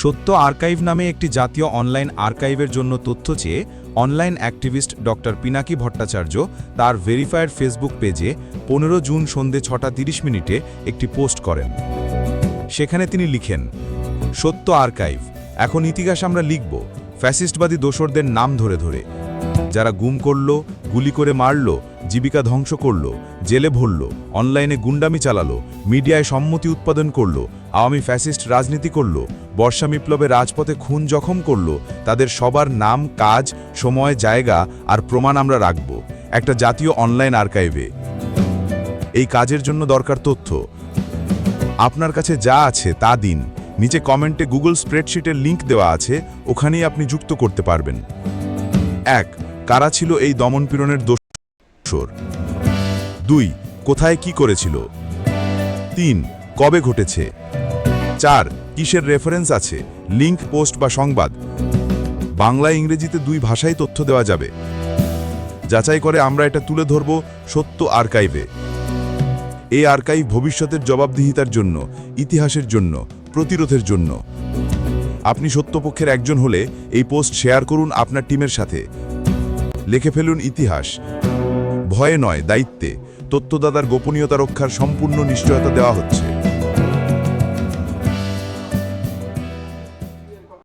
সত্য আর্কাইভ নামে একটি জাতীয় অনলাইন আর্কাইভের জন্য তথ্য চেয়ে online activist doctor Pinaki Bhattacharya তার ভেরিফায়েড ফেসবুক পেজে পনেরো জুন সন্ধে ছটা তিরিশ মিনিটে একটি পোস্ট করেন। সেখানে তিনি লিখেন, সত্য আর্কাইভ, এখন ইতিহাস আমরা লিখব, ফ্যাসিস্টবাদী দোসরদের নাম ধরে ধরে। যারা গুম করল, গুলি করে মারল জীবিকা ধ্বংস করল, জেলে ভরল, অনলাইনে গুন্ডামি চালালো, মিডিয়ায় সম্মতি উৎপাদন করল, আওয়ামী ফ্যাসিস্ট রাজনীতি করল, বর্ষা বিপ্লবে রাজপথে খুন জখম করল, তাদের সবার নাম, কাজ, সময়, জায়গা আর প্রমাণ আমরা রাখব। একটা জাতীয় অনলাইন আর্কাইভে। এই কাজের জন্য দরকার তথ্য। আপনার কাছে যা আছে তা দিন। নিচে কমেন্টে গুগল স্প্রেডশিটের লিংক দেওয়া আছে, ওখানেই আপনি যুক্ত করতে পারবেন। এক, কারা ছিল এই দমনপীড়নের দোষর দুই, কোথায় কি করেছিল? তিন, কবে ঘটেছে? চার, কিসের রেফারেন্স আছে? লিংক পোস্ট বা সংবাদ? বাংলা ইংরেজিতে দুই ভাষায় তথ্য দেওয়া যাবে। যাচাই করে আমরা এটা তুলে ধরব সত্য আর্কাইভে এই আর্কাইভ ভবিষ্যতের জবাবদিহিতার জন্য, ইতিহাসের জন্য, প্রতিরোধের জন্য। আপনি সত্যপক্ষের একজন হলে এই পোস্ট শেয়ার করুন আপনার টিমের সাথে। লিখে ফেলুন ইতিহাস। ভয়ে নয় দায়িত্বে। তথ্যদাতার গোপনীয়তা রক্ষার সম্পূর্ণ নিশ্চয়তা দেওয়া হচ্ছে।